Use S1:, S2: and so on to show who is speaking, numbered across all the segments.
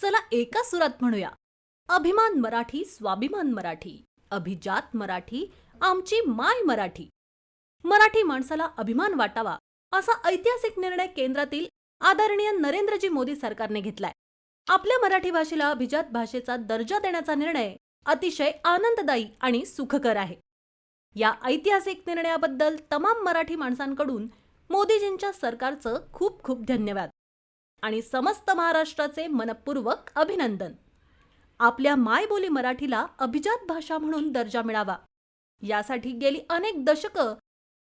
S1: चला एका सुरात म्हणूया. अभिमान मराठी स्वाभिमान मराठी अभिजात मराठी आमची माय मराठी. मराठी माणसाला अभिमान वाटावा असा ऐतिहासिक निर्णय केंद्रातील आदरणीय नरेंद्रजी मोदी सरकारने घेतलाय. आपल्या मराठी भाषेला अभिजात भाषेचा दर्जा देण्याचा निर्णय अतिशय आनंददायी आणि सुखकर आहे. या ऐतिहासिक निर्णयाबद्दल तमाम मराठी माणसांकडून मोदीजींच्या सरकारचं खूप खूप धन्यवाद. आणि समस्त महाराष्ट्राचे मनपूर्वक अभिनंदन. आपल्या मायबोली मराठीला अभिजात भाषा म्हणून दर्जा मिळावा. यासाठी गेली अनेक दशकं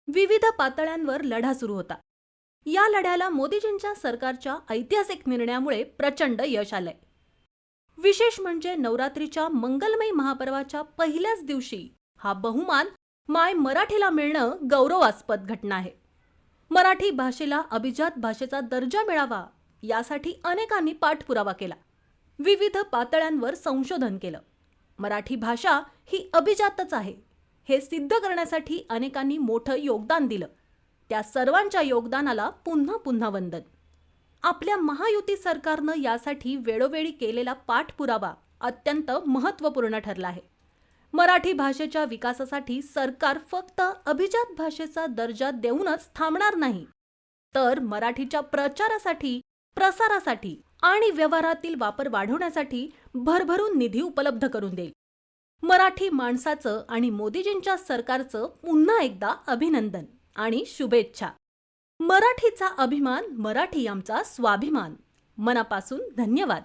S1: विविध पातळ्यांवर लढा सुरू होता. या लढ्याला मोदीजींच्या सरकारच्या ऐतिहासिक निर्णयामुळे प्रचंड यश आलंय. विशेष म्हणजे नवरात्रीच्या मंगलमयी महापर्वाच्या पहिल्याच दिवशी हा बहुमान माय मराठीला मिळणं गौरवास्पद घटना आहे. मराठी भाषेला अभिजात भाषेचा दर्जा मिळावा यासाठी अनेकांनी पाठपुरावा केला. विविध पातळ्यांवर संशोधन केलं. मराठी भाषा ही अभिजातच आहे. हे सिद्ध करण्यासाठी अनेकांनी मोठं योगदान दिलं. त्या सर्वांच्या योगदानाला पुन्हा पुन्हा वंदन. आपल्या महायुती सरकारनं यासाठी वेळोवेळी केलेला पाठपुरावा अत्यंत महत्त्वपूर्ण ठरला आहे. मराठी भाषेच्या विकासासाठी सरकार फक्त अभिजात भाषेचा दर्जा देऊनच थांबणार नाही. तर मराठीच्या प्रचारासाठी प्रसारासाठी आणि व्यवहारातील वापर वाढवण्यासाठी भरभरून निधी उपलब्ध करून देईल. मराठी माणसाचं आणि मोदीजींच्या सरकारचं पुन्हा एकदा अभिनंदन आणि शुभेच्छा. मराठीचा अभिमान मराठी आमचा स्वाभिमान. मनापासून धन्यवाद.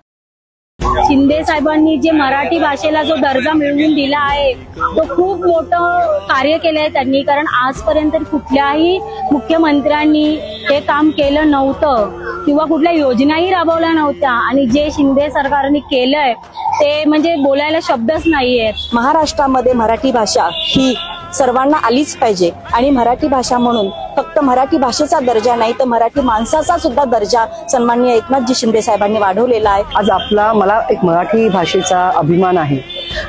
S2: शिंदे साहेबांनी जे मराठी भाषेला जो दर्जा मिळवून दिला आहे तो खूप मोठं कार्य केलं आहे त्यांनी. कारण आजपर्यंत कुठल्याही मुख्यमंत्र्यांनी हे काम केलं नव्हतं. किंवा कुठल्या योजनाही राबवल्या नव्हत्या. आणि जे शिंदे सरकारने केलंय ते म्हणजे बोलायला शब्दच नाहीयेत
S3: महाराष्ट्रामध्ये मराठी भाषा ही सर्वांना आलीच पाहिजे. आणि मराठी भाषा म्हणून फक्त मराठी भाषेचा दर्जा नाही तर मराठी माणसाचा सुद्धा दर्जा सन्माननीय एकनाथजी शिंदे साहेबांनी वाढवलेला आहे.
S4: आज आपला मला एक मराठी भाषेचा अभिमान आहे.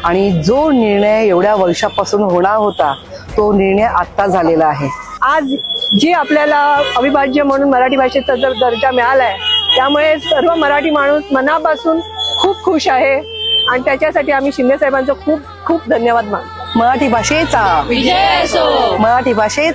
S4: आणि जो निर्णय एवढ्या वर्षापासून होणार होता तो निर्णय आत्ता झालेला आहे. आज जे आपल्याला अविभाज्य म्हणून मराठी भाषेचा जर दर्जा मिळालाय त्यामुळे सर्व मराठी माणूस मनापासून खूप खुश आहे. आणि त्याच्यासाठी आम्ही शिंदे साहेबांचं खूप खूप धन्यवाद मानतो. मराठी भाषेचा. मराठी भाषेचा.